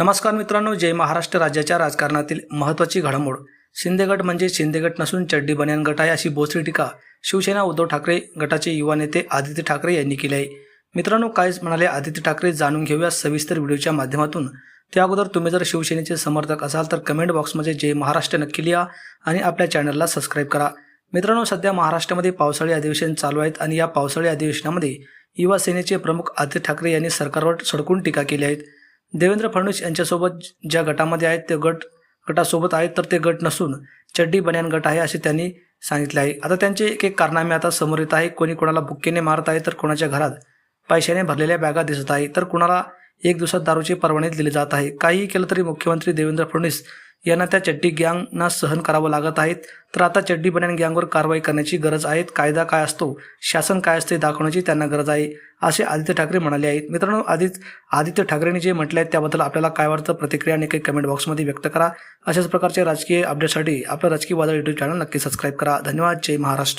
नमस्कार मित्रांनो जय महाराष्ट्र राज्याच्या राजकारणातील महत्त्वाची घडामोड. शिंदेगट म्हणजे शिंदेगट नसून चड्डी बन्यान गट आहे अशी बोचरी टीका शिवसेना उद्धव ठाकरे गटाचे युवा नेते आदित्य ठाकरे यांनी केली आहे. मित्रांनो कायच म्हणाले आदित्य ठाकरे जाणून घेऊया सविस्तर व्हिडिओच्या माध्यमातून. त्या अगोदर तुम्ही जर शिवसेनेचे समर्थक असाल तर कमेंट बॉक्समध्ये जय महाराष्ट्र नक्की लिहा आणि आपल्या चॅनलला सबस्क्राईब करा. मित्रांनो सध्या महाराष्ट्रामध्ये पावसाळी अधिवेशन चालू आहेत आणि या पावसाळी अधिवेशनामध्ये युवा सेनेचे प्रमुख आदित्य ठाकरे यांनी सरकारवर सडकून टीका केली आहेत देवेंद्र फडणवीस यांच्यासोबत ज्या गटामध्ये आहेत ते गट गटासोबत आहेत तर ते गट नसून चड्डी बन्यान गट आहे असे त्यांनी सांगितले आहे. आता त्यांचे एक एक कारनामे आता समोर येत आहे. कोणी कोणाला बुक्केने मारत आहे तर कोणाच्या घरात पैशाने भरलेल्या बॅगा दिसत आहे तर कुणाला एक दिवसात दारूचे परवाने दिले जात आहे. काहीही केलं तरी मुख्यमंत्री देवेंद्र फडणवीस यांना त्या चड्डी गँगना सहन करावं लागत आहेत. तर आता चड्डी बन्यान गँगवर कारवाई करण्याची गरज आहे. कायदा काय असतो? शासन काय असते? दाखवण्याची त्यांना गरज आहे असे आदित्य ठाकरे म्हणाले आहेत. मित्रांनो आदित आदित्य ठाकरेंनी जे म्हटले आहे त्याबद्दल आपल्याला काय वाटतं? प्रतिक्रिया आणि काही कमेंट बॉक्समध्ये व्यक्त करा. अशाच प्रकारचे राजकीय अपडेटसाठी आपलं राजकीय वादळ युट्यूब चॅनल नक्की सबस्क्राईब करा. धन्यवाद. जय महाराष्ट्र.